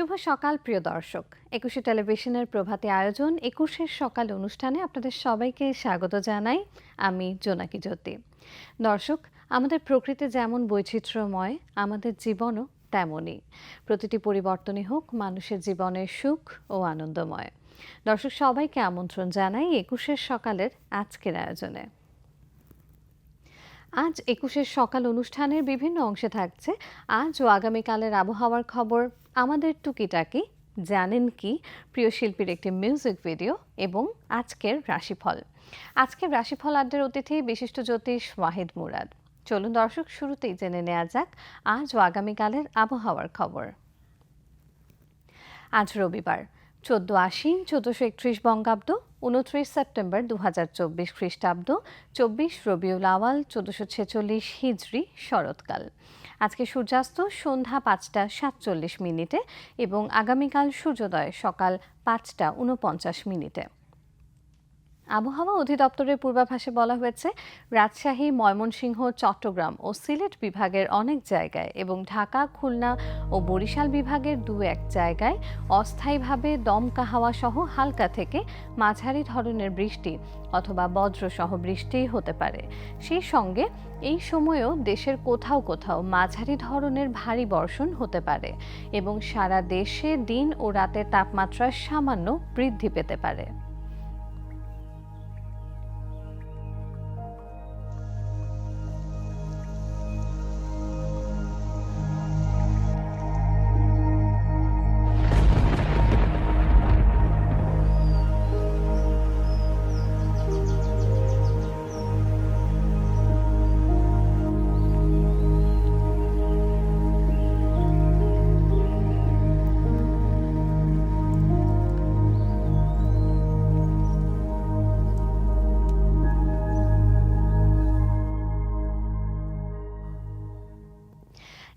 শুভ সকাল, প্রিয় দর্শক। একুশে টেলিভিশনের প্রভাতী আয়োজন, একুশের সকাল অনুষ্ঠানে আপনাদের সবাইকে স্বাগত জানাই আমি জোনাকি জ্যোতি। দর্শক, আমাদের প্রকৃতি যেমন বৈচিত্র্যময়, আমাদের জীবনও তেমনই। প্রতিটি পরিবর্তনই হোক, মানুষের জীবনের সুখ ও আনন্দময়। দর্শক, সবাইকে আমন্ত্রণ জানাই একুশের সকালের আজকের আয়োজনে। আজ একুশের সকাল অনুষ্ঠানের বিভিন্ন অংশে থাকছে। আজ ও আগামীকালের আবহাওয়ার খবর আমাদের টুকিটাকি জানেন কি? প্রিয় শিল্পীর একটি মিউজিক ভিডিও এবং আজকের রাশিফল। আজকের রাশিফল আড্ডার অতিথি বিশিষ্ট জ্যোতিষ ওয়াহিদ মুরাদ। চলুন দর্শক, শুরুতেই জেনে নেওয়া যাক আজ ও আগামীকালের আবহাওয়ার খবর। আজ রবিবার, চোদ্দ আশ্বিন চোদ্দশো একত্রিশ বঙ্গাব্দ, উনত্রিশ সেপ্টেম্বর দু হাজার চব্বিশ খ্রিস্টাব্দ, চব্বিশ রবিউল আওয়াল, চোদ্দশো ছেচল্লিশ হিজড়ি শরৎকাল। আজকে সূর্যাস্ত সন্ধ্যা পাঁচটা সাতচল্লিশ মিনিটে এবং আগামীকাল সূর্যোদয় সকাল পাঁচটা উনপঞ্চাশ মিনিটে। আবহাওয়া অধিদপ্তরের পূর্বাভাসে বলা হয়েছে, রাজশাহী, ময়মনসিংহ, চট্টগ্রাম ও সিলেট বিভাগের অনেক জায়গায় এবং ঢাকা, খুলনা ও বরিশাল বিভাগের দু এক জায়গায় অস্থায়ীভাবে দমকা হাওয়া সহ হালকা থেকে মাঝারি ধরনের বৃষ্টি অথবা বজ্রসহ বৃষ্টি হতে পারে। সেই সঙ্গে এই সময়েও দেশের কোথাও কোথাও মাঝারি ধরনের ভারী বর্ষণ হতে পারে এবং সারা দেশে দিন ও রাতের তাপমাত্রা সামান্য বৃদ্ধি পেতে পারে।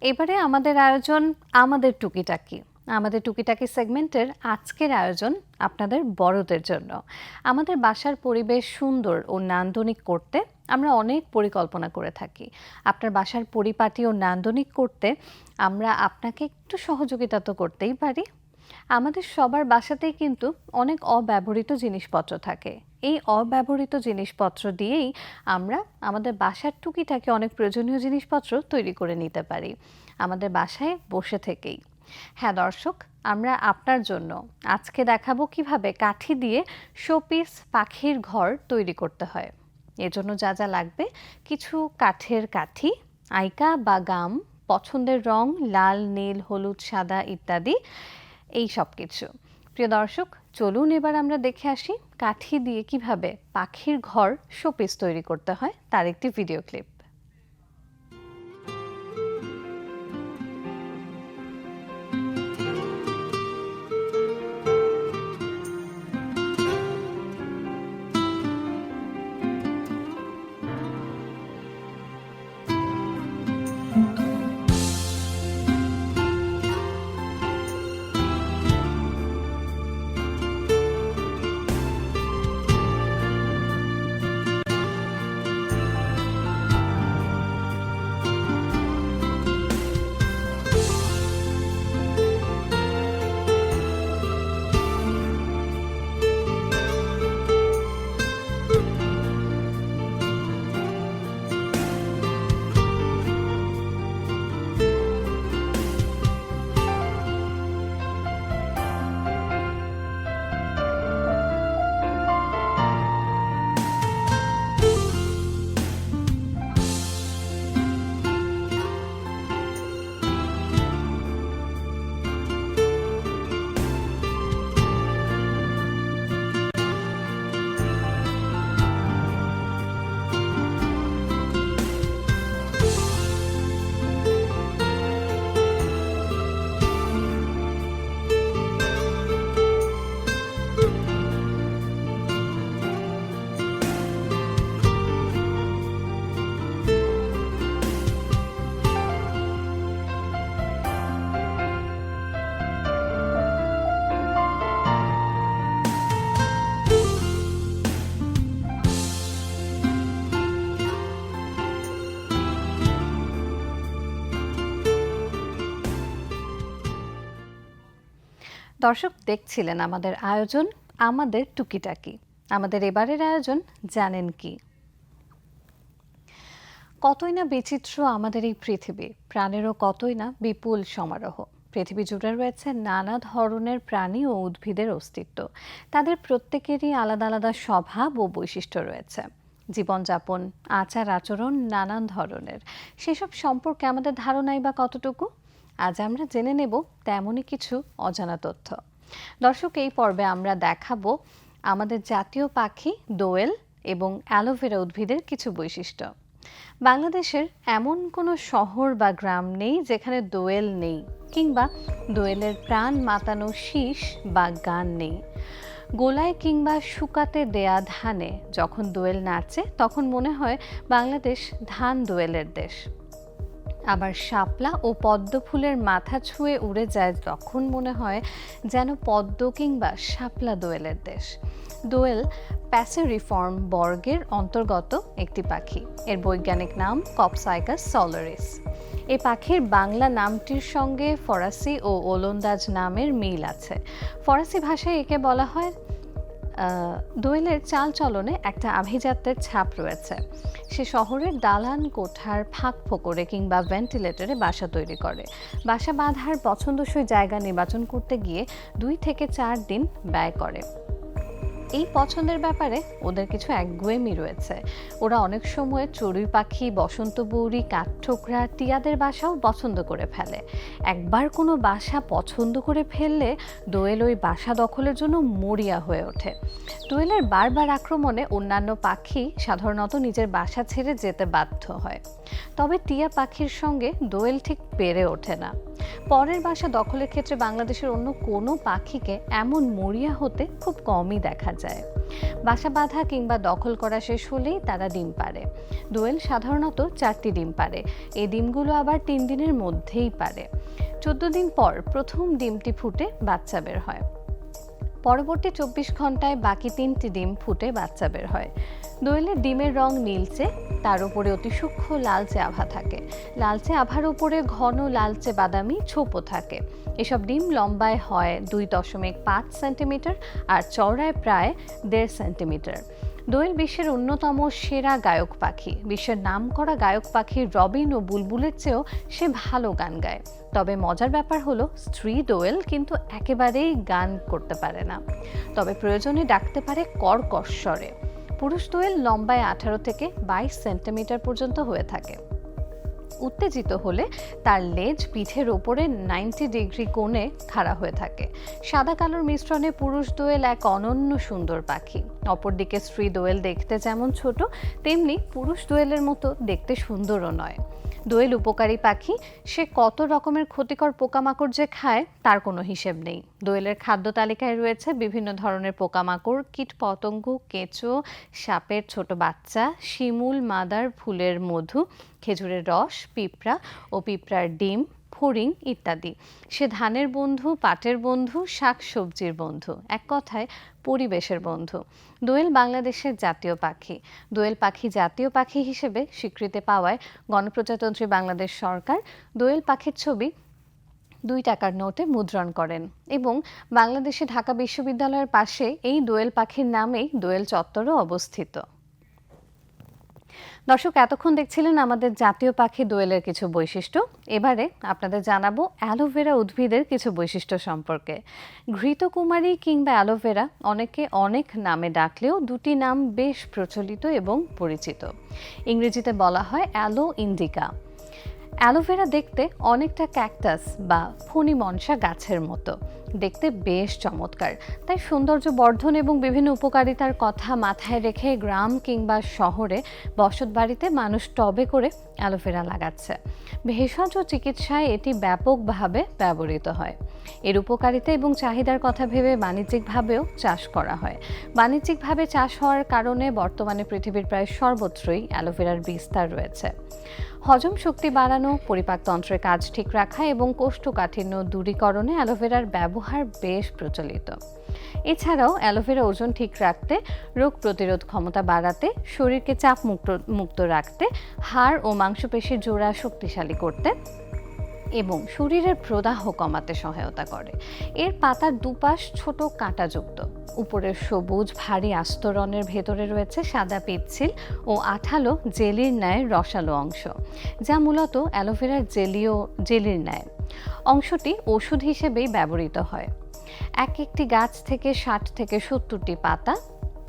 এবারে আমাদের আয়োজন আমাদের টুকিটাকি। আমাদের টুকিটাকি সেগমেন্টের আজকের আয়োজন আপনাদের বড়দের জন্য। আমাদের বাসার পরিবেশ সুন্দর ও নান্দনিক করতে আমরা অনেক পরিকল্পনা করে থাকি। আপনার বাসার পরিপাটি ও নান্দনিক করতে আমরা আপনাকে একটু সহযোগিতা তো করতেই পারি। আমাদের সবার বাসাতেই কিন্তু অনেক অব্যবহৃত জিনিসপত্র থাকে। এই অব্যবহৃত জিনিসপত্র দিয়েই আমরা আমাদের বাসার টুকিটাকে অনেক প্রয়োজনীয় জিনিসপত্র তৈরি করে নিতে পারি, আমাদের বাসায় বসে থেকেই। হ্যাঁ দর্শক, আমরা আপনার জন্য আজকে দেখাবো কীভাবে কাঠি দিয়ে শোপিস পাখির ঘর তৈরি করতে হয়। এজন্য যা যা লাগবে, কিছু কাঠের কাঠি, আইকা বা গাম, পছন্দের রং লাল, নীল, হলুদ, সাদা ইত্যাদি এই সব কিছু। প্রিয় দর্শক, চলুন এবার আমরা দেখে আসি কাঠি দিয়ে কীভাবে পাখির ঘর শোপিস তৈরি করতে হয়, তার একটি ভিডিও ক্লিপ দর্শক দেখছিলেন আমাদের আয়োজন, আমাদের টুকিটাকি। আমাদের এবারের আয়োজন জানেন কি? কতই না বিচিত্র আমাদের এই পৃথিবী, প্রাণেরও কতই না বিপুল সমারোহ। পৃথিবী জুড়ে রয়েছে নানা ধরনের প্রাণী ও উদ্ভিদের অস্তিত্ব। তাদের প্রত্যেকেরই আলাদা আলাদা স্বভাব ও বৈশিষ্ট্য রয়েছে। জীবনযাপন, আচার আচরণ নানান ধরনের। সেসব সম্পর্কে আমাদের ধারণাই বা কতটুকু? আজ আমরা জেনে নেব তেমনই কিছু অজানা তথ্য। দর্শক, এই পর্বে আমরা দেখাবো আমাদের জাতীয় পাখি দোয়েল এবং অ্যালোভেরা উদ্ভিদের কিছু বৈশিষ্ট্য। বাংলাদেশের এমন কোনো শহর বা গ্রাম নেই যেখানে দোয়েল নেই কিংবা দোয়েলের প্রাণ মাতানো শীষ বা গান নেই। গোলায় কিংবা শুকাতে দেয়া ধানে যখন দোয়েল নাচে, তখন মনে হয় বাংলাদেশ ধান দোয়েলের দেশ। আবার শাপলা ও পদ্ম ফুলের মাথা ছুঁয়ে উড়ে যায় তখন মনে হয় যেন পদ্ম কিংবা শাপলা দোয়েলের দেশ। দোয়েল প্যাসেরিফর্ম বর্গের অন্তর্গত একটি পাখি। এর বৈজ্ঞানিক নাম কপসাইকাস সলারিস। এই পাখির বাংলা নামটির সঙ্গে ফরাসি ও ওলন্দাজ নামের মিল আছে। ফরাসি ভাষায় একে বলা হয় দোয়েলের চাল চলনে একটা আভিজাত্যের ছাপ রয়েছে। সে শহরের দালান, কোঠার, ফাঁক ফোকরে কিংবা ভেন্টিলেটরে বাসা তৈরি করে। বাসা বাঁধার পছন্দসই জায়গা নির্বাচন করতে গিয়ে দুই থেকে চার দিন ব্যয় করে। এই পছন্দের ব্যাপারে ওদের কিছু একগুয়েমি রয়েছে। ওরা অনেক সময় চড়ুই পাখি, বসন্ত বৌরি কাঠঠোকরা, টিয়াদের বাসাও পছন্দ করে ফেলে। একবার কোনো বাসা পছন্দ করে ফেললে দোয়েল ওই বাসা দখলের জন্য মরিয়া হয়ে ওঠে। দোয়েলের বারবার আক্রমণে অন্যান্য পাখি সাধারণত নিজের বাসা ছেড়ে যেতে বাধ্য হয়। তবে টিয়া পাখির সঙ্গে দোয়েল ঠিক পেরে ওঠে না। পরের বাসা দখলের ক্ষেত্রে বাংলাদেশের অন্য কোনো পাখিকে এমন মরিয়া হতে খুব কমই দেখা যায় বাসা বাঁধা কিংবা দখল করা শেষ হলেই তারা ডিম পারে দোয়েল সাধারণত চারটি ডিম পারে এই ডিমগুলো আবার তিন দিনের মধ্যেই পারে চোদ্দ দিন পর প্রথম ডিমটি ফুটে বাচ্চা বের হয়। পরবর্তী চব্বিশ ঘন্টায় বাকি তিনটি ডিম ফুটে বাচ্চা বের হয়। দোয়েলের ডিমের রং নীলচে, তার উপরে অতি সূক্ষ্ম লালচে আভা থাকে। লালচে আভার উপরে ঘন লালচে বাদামি ছোপও থাকে। এসব ডিম লম্বায় হয় দুই দশমিক পাঁচ সেন্টিমিটার আর চওড়ায় প্রায় দেড় সেন্টিমিটার। দোয়েল বিশ্বের অন্যতম সেরা গায়ক পাখি। বিশ্বের নাম করা গায়ক পাখি রবিন ও বুলবুলের চেয়েও সে ভালো গান গায়। তবে মজার ব্যাপার হলো, স্ত্রী দোয়েল কিন্তু একেবারেই গান করতে পারে না। তবে প্রয়োজনে ডাকতে পারে কর্কশ্বরে। পুরুষ দোয়েল লম্বায় আঠারো থেকে বাইশ সেন্টিমিটার পর্যন্ত হয়ে থাকে। উত্তেজিত হলে তার লেজ পিঠের ওপরে নাইনটি ডিগ্রি কোণে খাড়া হয়ে থাকে। সাদা কালোর মিশ্রণে পুরুষ দোয়েল এক অনন্য সুন্দর পাখি। অপরদিকে স্ত্রী দোয়েল দেখতে যেমন ছোট, তেমনি পুরুষ দোয়েলের মতো দেখতে সুন্দরও নয়। দোয়েল উপকারী পাখি, সে কত রকমের ক্ষতিকর পোকামাকড় যে খায়, তার কোনো হিসেব নেই। দোয়েলের খাদ্য তালিকায় রয়েছে বিভিন্ন ধরনের পোকামাকড় কীট পতঙ্গ কেঁচো, সাপের ছোট বাচ্চা, শিমুল, মাদার, ফুলের মধু, খেজুরের রস, পিঁপড়া ও পিঁপড়ার ডিম ফড়িং ইত্যাদি। সে ধানের বন্ধু, পাটের বন্ধু শাক সবজির বন্ধু, এক কথায় পরিবেশের বন্ধু। দোয়েল বাংলাদেশের জাতীয় পাখি। দোয়েল পাখি জাতীয় পাখি হিসেবে স্বীকৃতি পাওয়ায় গণপ্রজাতন্ত্রী বাংলাদেশ সরকার দোয়েল পাখির ছবি দুই টাকার নোটে মুদ্রণ করেন এবং বাংলাদেশে ঢাকা বিশ্ববিদ্যালয়ের পাশে এই দোয়েল পাখির নামেই দোয়েল চত্বরও অবস্থিত। দর্শক, এতক্ষণ দেখছিলেন আমাদের জাতীয় পাখি দোয়েলের কিছু বৈশিষ্ট্য। এবারে আপনাদের জানাব অ্যালোভেরা উদ্ভিদের কিছু বৈশিষ্ট্য সম্পর্কে। ঘৃতকুমারী কিংবা অ্যালোভেরা অনেকে অনেক নামে ডাকলেও দুটি নাম বেশ প্রচলিত এবং পরিচিত। ইংরেজিতে বলা হয় অ্যালো ইন্ডিকা। অ্যালোভেরা দেখতে অনেকটা ক্যাকটাস বা ফণি মনসা গাছের মতো। দেখতে বেশ চমৎকার। তাই সৌন্দর্য বর্ধন এবং বিভিন্ন উপকারিতার কথা মাথায় রেখে গ্রাম কিংবা শহরে বসত বাড়িতে মানুষ টবে করে অ্যালোভেরা লাগাচ্ছে। ভেষজ চিকিৎসায় এটি ব্যাপকভাবে ব্যবহৃত হয়। এর উপকারিতা এবং চাহিদার কথা ভেবে বাণিজ্যিকভাবেও চাষ করা হয়। বাণিজ্যিকভাবে চাষ হওয়ার কারণে বর্তমানে পৃথিবীর প্রায় সর্বত্রই অ্যালোভেরার বিস্তার রয়েছে। হজম শক্তি বাড়ানো পরিপাকতন্ত্রের কাজ ঠিক রাখা এবং কোষ্ঠকাঠিন্য দূরীকরণে অ্যালোভেরার ব্যবহার বেশ প্রচলিত। এছাড়াও অ্যালোভেরা ওজন ঠিক রাখতে, রোগ প্রতিরোধ ক্ষমতা বাড়াতে, শরীরকে চাপ মুক্ত মুক্ত রাখতে, হাড় ও মাংসপেশির জোড়া শক্তিশালী করতে এবং শরীরের প্রদাহ কমাতে সহায়তা করে। এর পাতার দুপাশ ছোট কাঁটাযুক্ত। উপরের সবুজ ভারী আস্তরণের ভেতরে রয়েছে সাদা পিচ্ছিল ও আঠালো জেলির ন্যায় রসালো অংশ, যা মূলত অ্যালোভেরার জেলিও, জেলির ন্যায়। অংশটি ওষুধ হিসেবেই ব্যবহৃত হয়। এক একটি গাছ থেকে ষাট থেকে সত্তরটি পাতা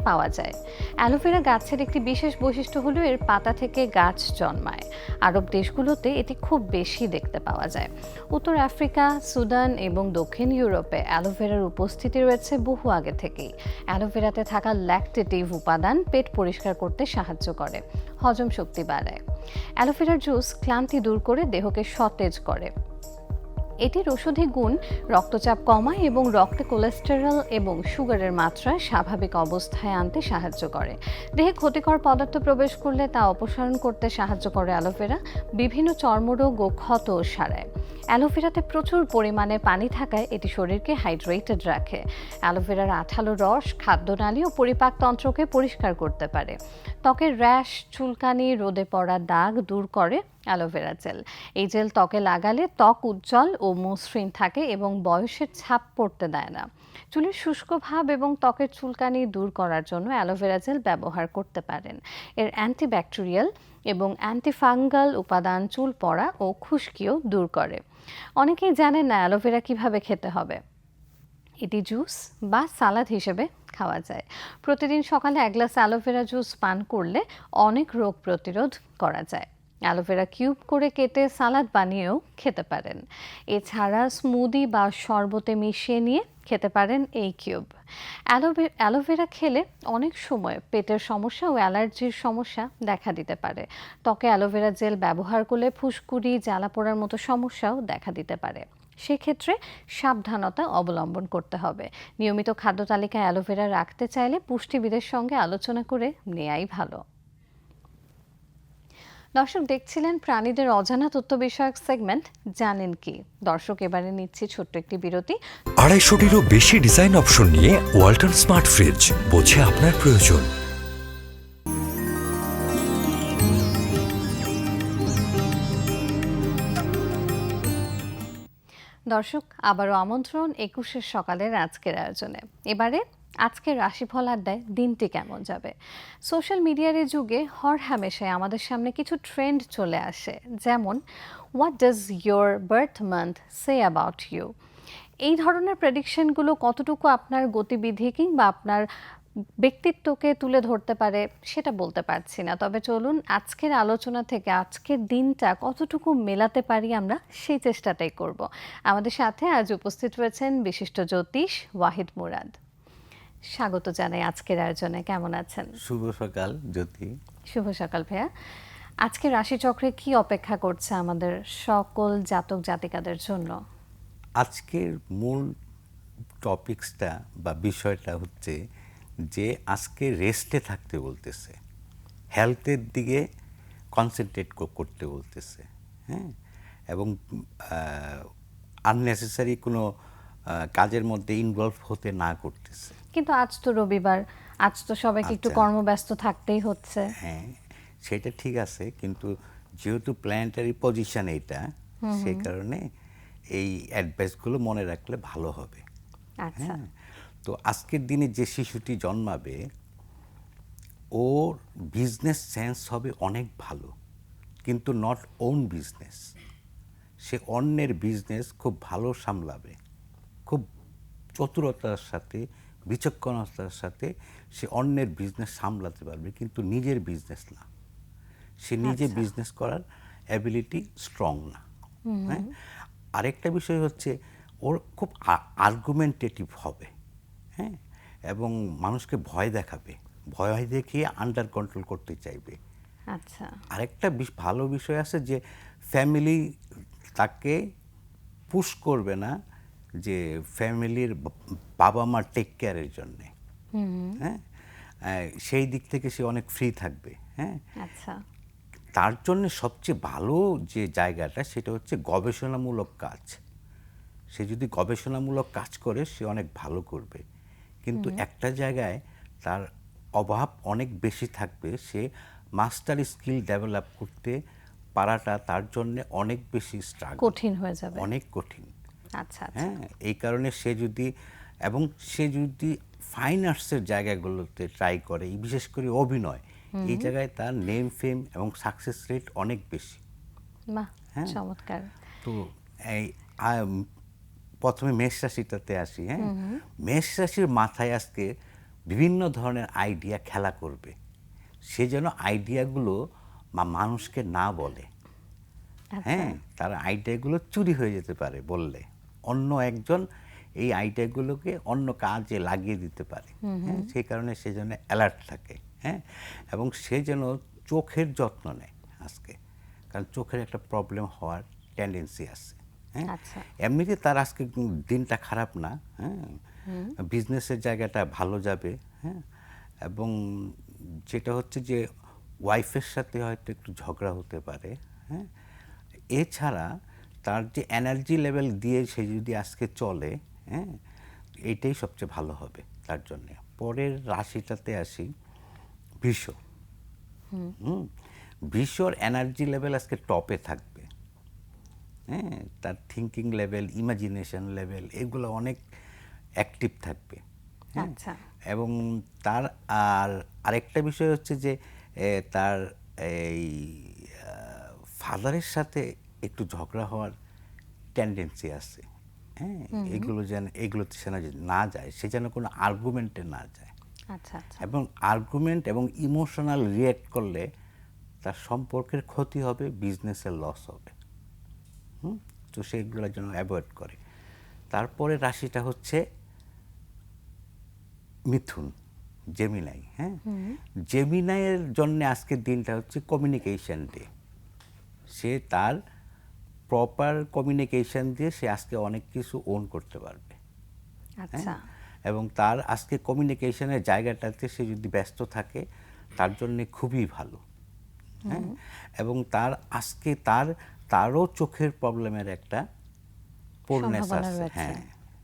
পাওয়া যায়। অ্যালোভেরা গাছের একটি বিশেষ বৈশিষ্ট্য হলো এর পাতা থেকে গাছ জন্মায়। আরব দেশগুলোতে এটি খুব বেশি দেখতে পাওয়া যায়। উত্তর আফ্রিকা, সুদান এবং দক্ষিণ ইউরোপে অ্যালোভেরার উপস্থিতি রয়েছে বহু আগে থেকেই। অ্যালোভেরাতে থাকা ল্যাকটেটিভ উপাদান পেট পরিষ্কার করতে সাহায্য করে। হজম শক্তি বাড়ায়। অ্যালোভেরার জুস ক্লান্তি দূর করে দেহকে সতেজ করে। এটির ওষুধি গুণ রক্তচাপ কমায় এবং রক্তে কোলেস্টেরল এবং সুগারের মাত্রা স্বাভাবিক অবস্থায় আনতে সাহায্য করে। দেহে ক্ষতিকর পদার্থ প্রবেশ করলে তা অপসারণ করতে সাহায্য করে অ্যালোভেরা, বিভিন্ন চর্মরোগ ও ক্ষত সারায়। অ্যালোভেরাতে প্রচুর পরিমাণে পানি থাকায় এটি শরীরকে হাইড্রেটেড রাখে। অ্যালোভেরার আঠালো রস, খাদ্যনালী ও পরিপাকতন্ত্রকে পরিষ্কার করতে পারে। ত্বকের র্যাশ, চুলকানি, রোদে পড়া দাগ দূর করে অ্যালোভেরা জেল। এই জেল ত্বকে লাগালে ত্বক উজ্জ্বল ও মসৃণ থাকে এবং বয়সের ছাপ পড়তে দেয় না। চুলের শুষ্ক ভাব এবং ত্বকের চুলকানি দূর করার জন্য অ্যালোভেরা জেল ব্যবহার করতে পারেন। এর অ্যান্টিব্যাকটেরিয়াল এবং অ্যান্টিফাঙ্গাল উপাদান চুল পড়া ও খুশকিও দূর করে। অনেকেই জানেন না অ্যালোভেরা কীভাবে খেতে হবে। এটি জুস বা সালাদ হিসেবে খাওয়া যায়। প্রতিদিন সকালে এক গ্লাস অ্যালোভেরা জুস পান করলে অনেক রোগ প্রতিরোধ করা যায়। অ্যালোভেরা কিউব করে কেটে সালাদ বানিয়েও খেতে পারেন। এছাড়া স্মুদি বা শরবতে মিশিয়ে নিয়ে খেতে পারেন এই কিউব। অ্যালোভে, অ্যালোভেরা খেলে অনেক সময় পেটের সমস্যা ও অ্যালার্জির সমস্যা দেখা দিতে পারে। ত্বকে অ্যালোভেরা জেল ব্যবহার করলে ফুসকুড়ি, জ্বালা পোড়ার মতো সমস্যাও দেখা দিতে পারে। সেক্ষেত্রে সাবধানতা অবলম্বন করতে হবে। নিয়মিত খাদ্য তালিকায় অ্যালোভেরা রাখতে চাইলে পুষ্টিবিদের সঙ্গে আলোচনা করে নেয়াই ভালো। দর্শক দেখছিলেন প্রাণীদের অজানা তথ্য বিষয়ক সেগমেন্ট জানেন কি? দর্শক এবারে নিচ্ছি ছোট্ট একটি বিরতি। আড়াইশোটিরও বেশি ডিজাইন অপশন নিয়ে ওয়ালটন স্মার্ট ফ্রিজ বোঝে আপনার প্রয়োজন। দর্শক আবারও আমন্ত্রণ একুশের সকালের আজকের আয়োজনে। এবারে আজকের রাশিফল আড্ডায় দিনটি কেমন যাবে? সোশ্যাল মিডিয়ার এই যুগে হর হামেশায় আমাদের সামনে কিছু ট্রেন্ড চলে আসে, যেমন what does your birth month say about you এই ধরনের প্রেডিকশনগুলো কতটুকু আপনার গতিবিধি কিংবা আপনার ব্যক্তিত্বকে তুলে ধরতে পারে সেটা বলতে পারছি না। তবে চলুন, আজকের আলোচনা থেকে আজকের দিনটা কতটুকু মেলাতে পারি আমরা সেই চেষ্টাটাই করব। আমাদের সাথে আজ উপস্থিত রয়েছেন বিশিষ্ট জ্যোতিষ ওয়াহিদ মুরাদ। স্বাগত জানাই আজকের আয়োজনে। কেমন আছেন? শুভ সকাল জ্যোতি। শুভ সকাল ভাইয়া। আজকে রাশিচক্রে কি অপেক্ষা করছে আমাদের সকল জাতক জাতিকাদের জন্য? আজকের মূল টপিকসটা বা বিষয়টা হচ্ছে যে আজকে রেস্টে থাকতে বলতেছে হেলথের দিকে কনসেন্ট্রেট করতে বলতেছে হ্যাঁ? এবং আননেসেসারি কোনো কাজের মধ্যে ইনভলভ হতে না করতেছে। কিন্তু আজ তো রবিবার আজ তো সবাইকে একটু আচ্ছা। কর্মব্যস্ত থাকতেই হচ্ছে। হ্যাঁ সেটা ঠিক আছে কিন্তু যেহেতু প্ল্যানেটারি পজিশন এইটা সেই কারণে এই অ্যাডভাইসগুলো মনে রাখলে ভালো হবে। আচ্ছা। হ্যাঁ তো আজকের দিনে যে শিশুটি জন্মাবে ওর বিজনেস সেন্স হবে অনেক ভালো কিন্তু নট ওন বিজনেস সে অন্যের বিজনেস খুব ভালো সামলাবে। চতুরতার সাথে বিচক্ষণতার সাথে সে অন্যের বিজনেস সামলাতে পারবে কিন্তু নিজের বিজনেস না। সে নিজে আচ্ছা। বিজনেস করার অ্যাবিলিটি স্ট্রং না। হ্যাঁ? আরেকটা বিষয় হচ্ছে ওর খুব আর্গুমেন্টেটিভ হবে হ্যাঁ? এবং মানুষকে ভয় দেখাবে ভয় দেখিয়ে আন্ডার কন্ট্রোল করতে চাইবে। আচ্ছা। আরেকটা ভালো বিষয় আছে যে ফ্যামিলি তাকে পুশ করবে না যে ফ্যামিলির বাবা মা টেক কেয়ারের জন্যে। হ্যাঁ? সেই দিক থেকে সে অনেক ফ্রি থাকবে হ্যাঁ? আচ্ছা। তার জন্য সবচেয়ে ভালো যে জায়গাটা সেটা হচ্ছে গবেষণামূলক কাজ। সে যদি গবেষণামূলক কাজ করে সে অনেক ভালো করবে। কিন্তু একটা জায়গায় তার অভাব অনেক বেশি থাকবে সে মাস্টার স্কিল ডেভেলপ করতে পারাটা তার জন্য অনেক বেশি স্ট্রাগল কঠিন হয়ে যাবে। অনেক কঠিন। আচ্ছা আচ্ছা। হ্যাঁ এই কারণে সে যদি এবং সে যদি ফাইন আর্টসের জায়গাগুলোতে ট্রাই করে এই বিশেষ করে অভিনয় এই জায়গায় তার নেম ফেম এবং সাকসেস রেট অনেক বেশি। হ্যাঁ। চমৎকার। তো এই প্রথমে মেষ রাশিটাতে আসি হ্যাঁ? মেষ রাশির মাথায় আজকে বিভিন্ন ধরনের আইডিয়া খেলা করবে। সে যেন আইডিয়াগুলো মা মানুষকে না বলে। আচ্ছা। হ্যাঁ তার আইডিয়াগুলো চুরি হয়ে যেতে পারে বললে। অন্য একজন এই আইডিয়াগুলোকে অন্য কাজে লাগিয়ে দিতে পারে। হ্যাঁ সেই কারণে সে যেন অ্যালার্ট থাকে হ্যাঁ এবং সে যেন চোখের যত্ন নেয় আজকে কারণ চোখের একটা প্রবলেম হওয়ার টেন্ডেন্সি আছে হ্যাঁ। আচ্ছা। এমনিতে তার আজকে দিনটা খারাপ না হ্যাঁ। বিজনেসের জায়গাটা ভালো যাবে হ্যাঁ এবং যেটা হচ্ছে যে ওয়াইফের সাথে হয়তো একটু ঝগড়া হতে পারে হ্যাঁ। এছাড়া তার যে এনার্জি লেভেল দিয়ে সে যদি আজকে চলে হ্যাঁ এইটাই সবচেয়ে ভালো হবে তার জন্য পরের রাশিটাতে আসি বৃষ হুম বৃষর এনার্জি লেভেল আজকে টপে থাকবে হ্যাঁ তার থিঙ্কিং লেভেল ইমাজিনেশন লেভেল এগুলো অনেক অ্যাক্টিভ থাকবে হ্যাঁ? আচ্ছা। এবং তার আর আরেকটা বিষয় হচ্ছে যে তার এই ফাদারের সাথে একটু ঝগড়া হওয়ার টেন্ডেন্সি আছে। হ্যাঁ এগুলো যেন এগুলোতে সে না যায় সে যেন কোনো আর্গুমেন্টে না যায়। আচ্ছা আচ্ছা। এবং আর্গুমেন্ট এবং ইমোশনাল রিয়েক্ট করলে তার সম্পর্কের ক্ষতি হবে বিজনেসের লস হবে। হুম? তো সেগুলো জন্য অ্যাভয়েড করে। তারপরে রাশিটা হচ্ছে মিথুন জেমিনাই হ্যাঁ? জেমিনাইয়ের জন্য আজকের দিনটা হচ্ছে কমিউনিকেশন ডে সে তার প্রপার কমিউনিকেশন দিয়ে সে আজকে অনেক কিছু ওন করতে পারবে। আচ্ছা। এবং তার আজকে কমিউনিকেশনের জায়গাটাতে সে যদি ব্যস্ত থাকে তার জন্য খুবই ভালো। হ্যাঁ? এবং তার আজকে তার তারও চোখের প্রবলেমের একটা পোরনেস আছে। হ্যাঁ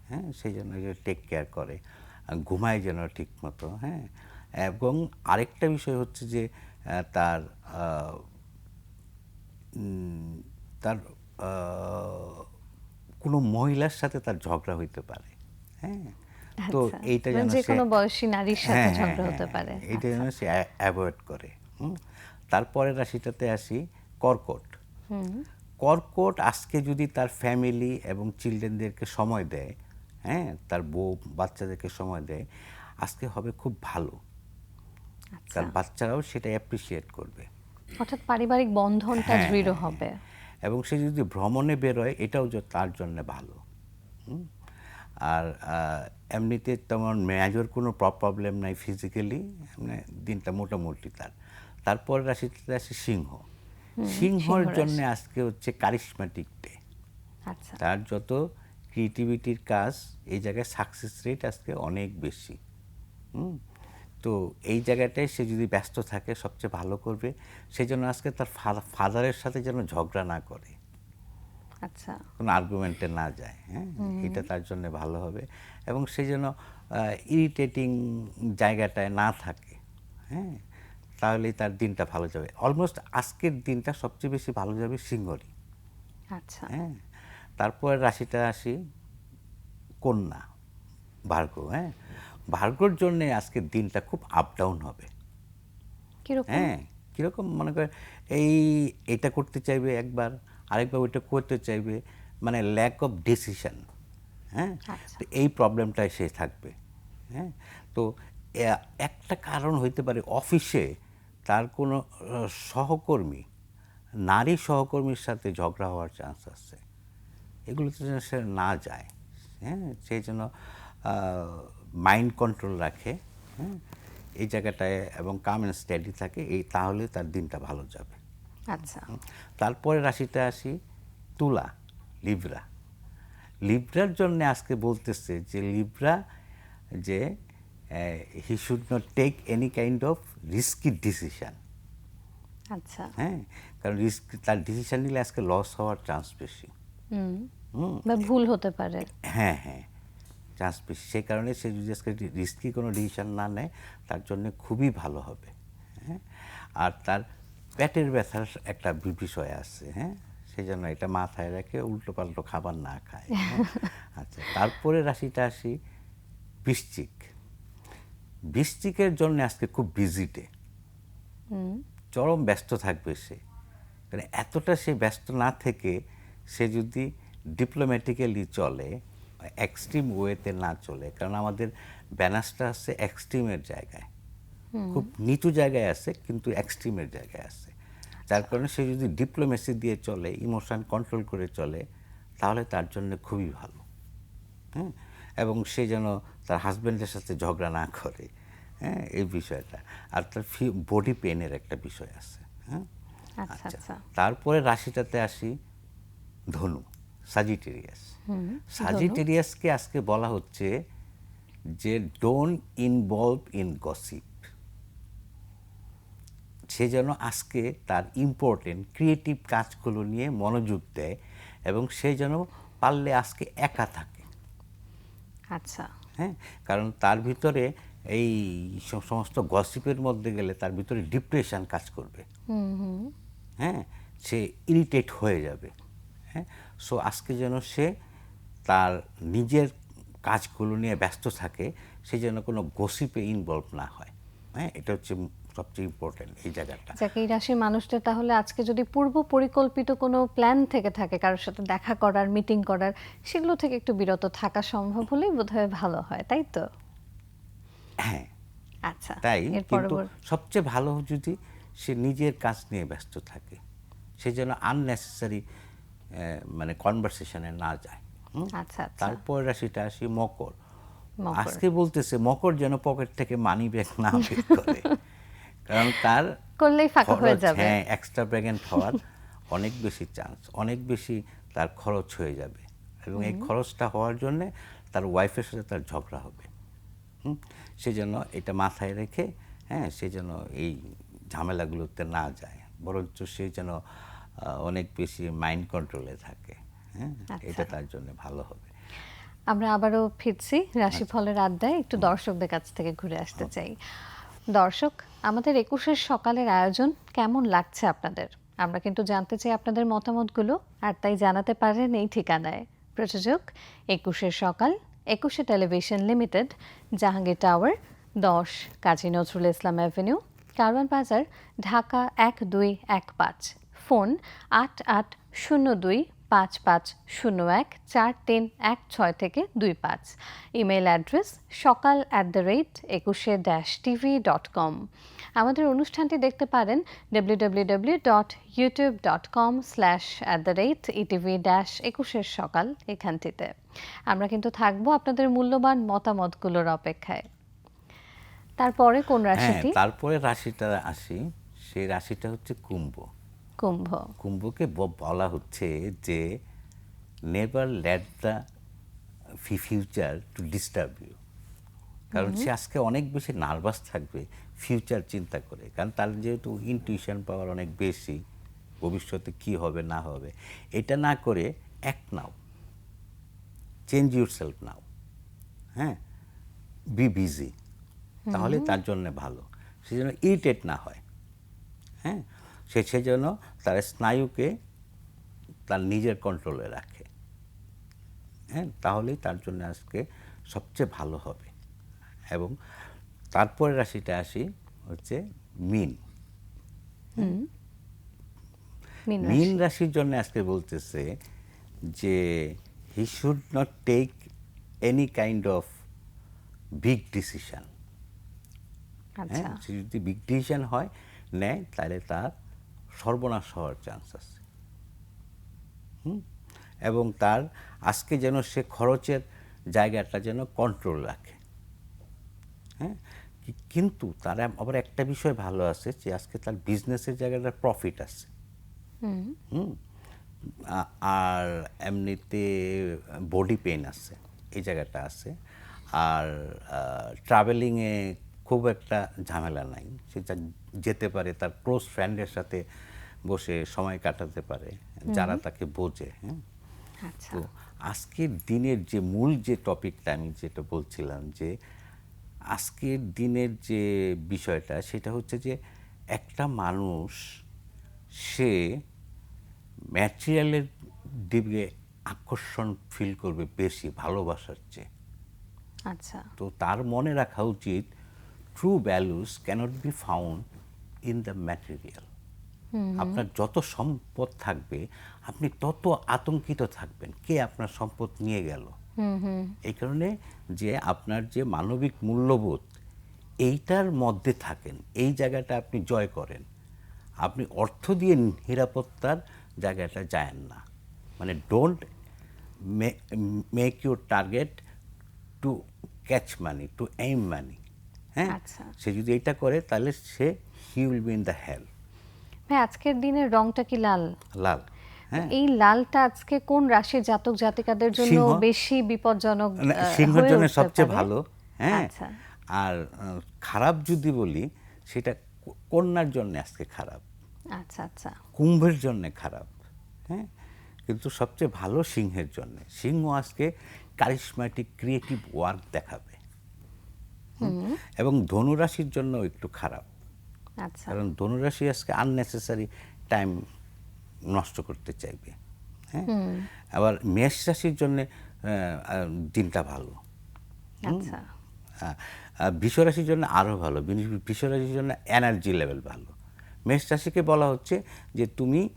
হ্যাঁ সেই জন্য যে টেক কেয়ার করে ঘুমায় যেন ঠিক মতো হ্যাঁ? এবং আরেকটা বিষয় হচ্ছে যে তার তার কোনো মহিলার সাথে তার ঝগড়া হইতে পারে হ্যাঁ? তো আচ্ছা। এইটা মানে যেন যে কোনো বয়সী নারীর সাথে হ্যাঁ, হ্যাঁ, ঝগড়া হতে হ্যাঁ, পারে। এইটা আচ্ছা। যেন সে অ্যাভয়েড করে তারপরে রাশিটাতে আসি কর্কট। কর্কট আজকে যদি তার ফ্যামিলি এবং চিলড্রেনদেরকে সময় দেয় হ্যাঁ তার বউ বাচ্চাদেরকে সময় দেয় আজকে হবে খুব ভালো। তার বাচ্চারাও সেটা অ্যাপ্রিসিয়েট করবে। অর্থাৎ পারিবারিক বন্ধনটা হ্যাঁ, দৃঢ় হ্যাঁ, হবে। এবং সে যদি ভ্রমণে বেরোয় এটাও যে তার জন্য ভালো। আর এমনিতে তেমন মেজর কোনো প্রবলেম নাই ফিজিক্যালি মানে দিনটা মোটামুটি তার। তারপরে রাশিতে আসে সিংহ। সিংহর সিংহ জন্য আজকে হচ্ছে কারিশমেটিক ডে আচ্ছা। তার যত ক্রিয়েটিভিটির কাজ এই জায়গায় সাকসেস রেট আজকে অনেক বেশি। হুম? তো এই জায়গাটায় সে যদি ব্যস্ত থাকে সবচেয়ে ভালো করবে সেই জন্য আজকে তার ফাদারের সাথে যেন ঝগড়া না করে। আচ্ছা। কোনো আর্গুমেন্টে না যায় হ্যাঁ? এটা তার জন্য ভালো হবে। এবং সে যেন ইরিটেটিং জায়গাটায় না থাকে হ্যাঁ? তাহলেই তার দিনটা ভালো যাবে। অলমোস্ট আজকের দিনটা সবচেয়ে বেশি ভালো যাবে সিংহরি আচ্ছা। হ্যাঁ? তারপরে রাশিটা আসি কন্যা ভার্গ হ্যাঁ? ভার্গর জন্যে আজকের দিনটা খুব আপ ডাউন হবে। কীরকম? হ্যাঁ কীরকম মনে করে এই এটা করতে চাইবে একবার আরেকবার ওইটা করতে চাইবে মানে ল্যাক অফ ডিসিশন হ্যাঁ? আচ্ছা। তো এই প্রবলেমটাই সে থাকবে হ্যাঁ? তো একটা কারণ হইতে পারে অফিসে তার কোনো সহকর্মী নারী সহকর্মীর সাথে ঝগড়া হওয়ার চান্স আছে। এগুলোতে যেন সে না যায় হ্যাঁ? সেই জন্য মাইন্ড কন্ট্রোল রাখে হ্যাঁ? এই জায়গাটায় এবং কাম অ্যান্ড স্টাডি থাকে এই তাহলে তার দিনটা ভালো যাবে। আচ্ছা। তারপরে রাশিতে আসি তুলা লিব্রা লিব্রার জন্য আজকে বলতেছে যে লিব্রা যে he should not take any kind of risky decision আচ্ছা। হ্যাঁ? কারণ রিস্ক তার ডিসিশন নিলে আজকে লস হওয়ার চান্স বেশি। বা ভুল হতে পারে। হ্যাঁ হ্যাঁ। চান্স বেশি। সেই কারণে সে যদি আজকে রিস্কি কোনো ডিসিশন না নেয় তার জন্য খুবই ভালো হবে হ্যাঁ? আর তার পেটের ব্যথার একটা বিষয় আছে হ্যাঁ? সেই জন্য এটা মাথায় রেখে উল্টো পাল্টো খাবার না খায় হ্যাঁ? আচ্ছা তারপরে রাশিটা আসি বৃশ্চিক। বৃশ্চিকের জন্য আজকে খুব বিজি ডে চরম ব্যস্ত থাকবে সে। কারণ এতটা সে ব্যস্ত না থেকে সে যদি ডিপ্লোম্যাটিক্যালি চলে এক্সট্রিম ওয়েতে না চলে কারণ আমাদের ব্যানাসটা আছে এক্সট্রিমের জায়গায়। খুব নিচু জায়গায় আছে কিন্তু এক্সট্রিমের জায়গায় আছে। যার কারণে সে যদি ডিপ্লোমেসি দিয়ে চলে ইমোশন কন্ট্রোল করে চলে তাহলে তার জন্য খুবই ভালো। হ্যাঁ? এবং সে যেন তার হাজব্যান্ডের সাথে ঝগড়া না করে। হ্যাঁ? এই বিষয়টা। আর তার ফি বডি পেনের একটা বিষয় আছে। হ্যাঁ? আচ্ছা। আচ্ছা। তারপরে রাশিটাতে আসি ধনু। সাজিটেরিয়াস সাজিটেরিয়াসকে আজকে বলা হচ্ছে যে ডোন্ট ইনভলভ ইন গসিপ সে যেন আজকে তার ইম্পর্টেন্ট ক্রিয়েটিভ কাজগুলো নিয়ে মনোযোগ দেয় এবং সে যেন পারলে আজকে একা থাকে। আচ্ছা। হ্যাঁ কারণ তার ভিতরে এই সমস্ত গসিপের মধ্যে গেলে তার ভিতরে ডিপ্রেশন কাজ করবে। হ্যাঁ সে ইরিটেট হয়ে যাবে। হ্যাঁ সো আজকে যেন সে তার নিজের কাজগুলো নিয়ে ব্যস্ত থাকে সে যেন কোনো গসিপে ইনভলভ না হয়। হ্যাঁ এটা হচ্ছে সবচেয়ে ইম্পর্টেন্ট এই জায়গাটা। যাকে এই রাশির মানুষদের তাহলে আজকে যদি পূর্ব পরিকল্পিত কোনো প্ল্যান থেকে থাকে কারোর সাথে দেখা করার মিটিং করার সেগুলো থেকে একটু বিরত থাকা সম্ভব হলেই বোধহয় ভালো হয় তাই তো? হ্যাঁ। আচ্ছা তাই কিন্তু সবচেয়ে ভালো যদি সে নিজের কাজ নিয়ে ব্যস্ত থাকে সে যেন আননেসেসারি মানে কনভারসেশনে না যায়? আচ্ছা আচ্ছা। তারপর রাশিটা আসি মকর। আজকে বলতেছে মকর যেন পকেট থেকে মানি ব্যাগ না বের করে। কারণ তার করলেই ফাঁকা হয়ে যাবে। হ্যাঁ এক্সট্রা প্রেগনেন্ট হওয়ার অনেক বেশি চান্স অনেক বেশি তার খরচ হয়ে যাবে। এবং এই খরচটা হওয়ার জন্যে তার ওয়াইফের সাথে তার ঝগড়া হবে হুম? সে যেন এটা মাথায় রেখে হ্যাঁ সে যেন এই ঝামেলাগুলোতে না যায়। বরঞ্চ সে যেন অনেক বেশি মাইন্ড কন্ট্রোলে থাকে হ্যাঁ? এটা তার জন্য ভালো হবে। আমরা আবারও ফিরছি আচ্ছা। রাশিফলের আড্ডায় একটু দর্শকদের কাছ থেকে ঘুরে আসতে চাই। দর্শক আমাদের একুশের সকালের আয়োজন কেমন লাগছে আপনাদের? আমরা কিন্তু জানতে চাই আপনাদের মতামতগুলো আর তাই জানাতে পারেন এই ঠিকানায়। প্রযোজক একুশের সকাল একুশে টেলিভিশন লিমিটেড জাহাঙ্গীর টাওয়ার দশ কাজী নজরুল ইসলাম অ্যাভিনিউ কারওয়ান বাজার ঢাকা এক দুই এক পাঁচ। ফোন আট আট শূন্য দুই পাঁচ পাঁচ শূন্য এক চার তিন এক ছয় থেকে দুই পাঁচ। Email address Sokal at the rate Ekushey dash TV dot com. আমাদের অনুষ্ঠানটি দেখতে পারেন W W W dot YouTube dot com slash at the rate ETV dash একুশের সকাল এখানটিতে। আমরা কিন্তু থাকব আপনাদের মূল্যবান মতামতগুলোর অপেক্ষায়। তারপরে কোন হ্যাঁ রাশিটি? তারপরে রাশিটা আসি সেই রাশিটা হচ্ছে কুম্ভ। কুম্ভ। কুম্ভকে বলা হচ্ছে যে never let the future to disturb you কারণ সে আজকে অনেক বেশি নার্ভাস থাকবে ফিউচার চিন্তা করে। কারণ তার যেহেতু ইনটিউশন পাওয়ার অনেক বেশি ভবিষ্যতে কি হবে না হবে এটা না করে এক now change yourself now হ্যাঁ? বি বিজি তাহলে তার জন্য ভালো। সে যেন ইরিটেট না হয়। হ্যাঁ? সে সেজন্য তার স্নায়ুকে তার নিজের কন্ট্রোলে রাখে। হ্যাঁ তাহলেই তার জন্য আজকে সবচেয়ে ভালো হবে। এবং তারপরে রাশিটা আসি হচ্ছে মিন। মিন মিন রাশির জন্য আজকে বলতেছে যে he should not take any kind of big decision হ্যাঁ সে যদি বিগ ডিসিশন হয় নেয় তাহলে তার সর্বনাশ হওয়ার চান্স আছে। হুম? এবং তার আজকে যেন সে খরচের জায়গাটা যেন কন্ট্রোল রাখে। হ্যাঁ? কিন্তু তার আবার একটা বিষয় ভালো আছে যে আজকে তার বিজনেসের জায়গাটা প্রফিট আছে। হুম। আর এমনিতে বডি পেন আছে এই জায়গাটা আছে। আর ট্রাভেলিংয়ে খুব একটা ঝামেলা নাই। সে যা- যেতে পারে তার ক্লোজ ফ্রেন্ডের সাথে বসে সময় কাটাতে পারে যারা তাকে বোঝে হ্যাঁ? আচ্ছা। তো আজকের দিনের যে মূল যে টপিকটা আমি যেটা বলছিলাম যে আজকের দিনের যে বিষয়টা সেটা হচ্ছে যে একটা মানুষ সে ম্যাটেরিয়ালের দিকে আকর্ষণ ফিল করবে বেশি ভালোবাসার চেয়ে। আচ্ছা। তো তার মনে রাখা উচিত true values cannot be found in the material আপনার যত সম্পদ থাকবে আপনি তত আতঙ্কিত থাকবেন কে আপনার সম্পদ নিয়ে গেল? এই কারণে যে আপনার যে মানবিক মূল্যবোধ এইটার মধ্যে থাকেন এই জায়গাটা আপনি জয় করেন। আপনি অর্থ দিয়ে নিরাপত্তার জায়গাটা যায়েন না। মানে don't make your target to catch money to aim money হ্যাঁ? আচ্ছা। সে যদি এটা করে তাহলে সে he will be in the hell ভাই আজকের দিনের রংটা কি লাল? লাল। হ্যাঁ? এই লালটা আজকে কোন রাশির জাতক জাতিকাদের জন্য বেশি বিপজ্জনক সিংহের জন্য সবচেয়ে ভালো। হ্যাঁ? আচ্ছা। আর খারাপ যদি বলি সেটা কন্যার জন্য আজকে খারাপ। আচ্ছা আচ্ছা। কুম্ভের জন্য খারাপ। হ্যাঁ? কিন্তু সবচেয়ে ভালো সিংহের জন্য। সিংহ আজকে কারিশমাটিক ক্রিয়েটিভ ওয়ার্ক দেখাবে? এবং ধনুরাশির জন্য একটু খারাপ। আচ্ছা। কারণ ধনুরাশি আজকে আননেসেসারি টাইম নষ্ট করতে চাইবে হ্যাঁ? আবার মেষ রাশির জন্য দিনটা ভালো। আচ্ছা। বিশ্বরাশির জন্য আরও ভালো। বিশ্বরাশির জন্য এনার্জি লেভেল ভালো। মেষ রাশিকে বলা হচ্ছে যে তুমি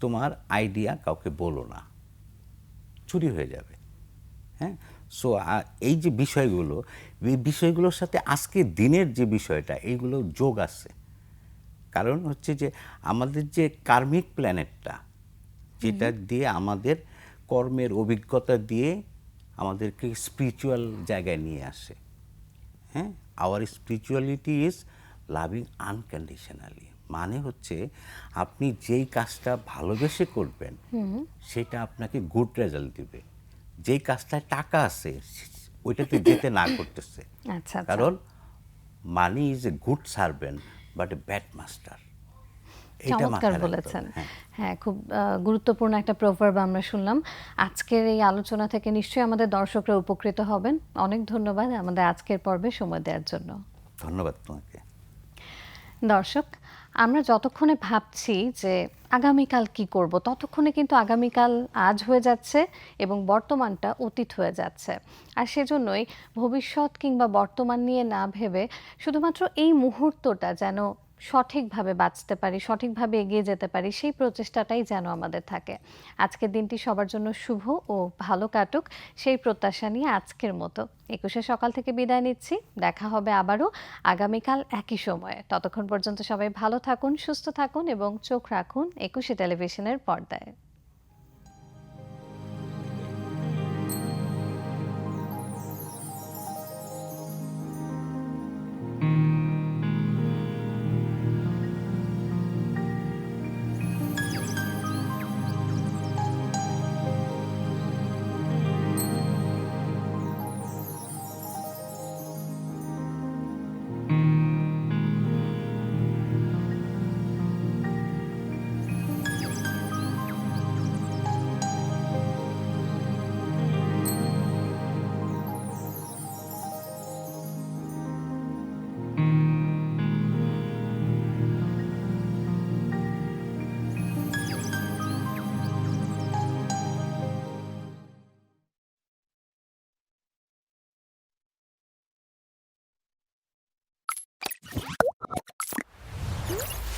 তোমার আইডিয়া কাউকে বলো না। চুরি হয়ে যাবে। হ্যাঁ? সো এই যে বিষয়গুলো এই বিষয়গুলোর সাথে আজকে দিনের যে বিষয়টা এইগুলো যোগ আছে। কারণ হচ্ছে যে আমাদের যে কার্মিক প্ল্যানেটটা যেটা দিয়ে আমাদের কর্মের অভিজ্ঞতা দিয়ে আমাদেরকে স্পিরিচুয়াল জায়গায় নিয়ে আসে। হ্যাঁ? Our spirituality is loving unconditionally মানে হচ্ছে আপনি যেই কাজটা ভালোবেসে করবেন সেটা আপনাকে গুড রেজাল্ট দিবে। যেই কাজটায় টাকা আছে ওইটাতে যেতে না করতেছে। আচ্ছা আচ্ছা। কারণ money is a good servant but a bad master চমৎকার বলেছেন। হ্যাঁ। খুব গুরুত্বপূর্ণ একটা প্রভাব আমরা শুনলাম। আজকের এই আলোচনা থেকে নিশ্চয়ই আমাদের দর্শকরা উপকৃত হবেন। অনেক ধন্যবাদ আমাদের আজকের পর্বে সময় দেওয়ার জন্য। ধন্যবাদ তোমাকে। দর্শক আমরা যতক্ষণে ভাবছি যে আগামীকাল কি করব, ততক্ষণে কিন্তু আগামীকাল আজ হয়ে যাচ্ছে এবং বর্তমানটা অতীত হয়ে যাচ্ছে। আর সেজন্যই ভবিষ্যৎ কিংবা বর্তমান নিয়ে না ভেবে শুধুমাত্র এই মুহূর্তটা যেন সঠিকভাবে বাঁচতে পারি, সঠিকভাবে এগিয়ে যেতে পারি, সেই প্রচেষ্টাটাই যেন আমাদের থাকে। আজকের দিনটি সবার জন্য শুভ ও ভালো কাটুক, সেই প্রত্যাশা নিয়ে আজকের মতো। একুশে সকাল থেকে বিদায় নিচ্ছি, দেখা হবে আবারও আগামীকাল একই সময়ে। ততক্ষণ পর্যন্ত সবাই ভালো থাকুন, সুস্থ থাকুন এবং চোখ রাখুন একুশে টেলিভিশনের পর্দায়।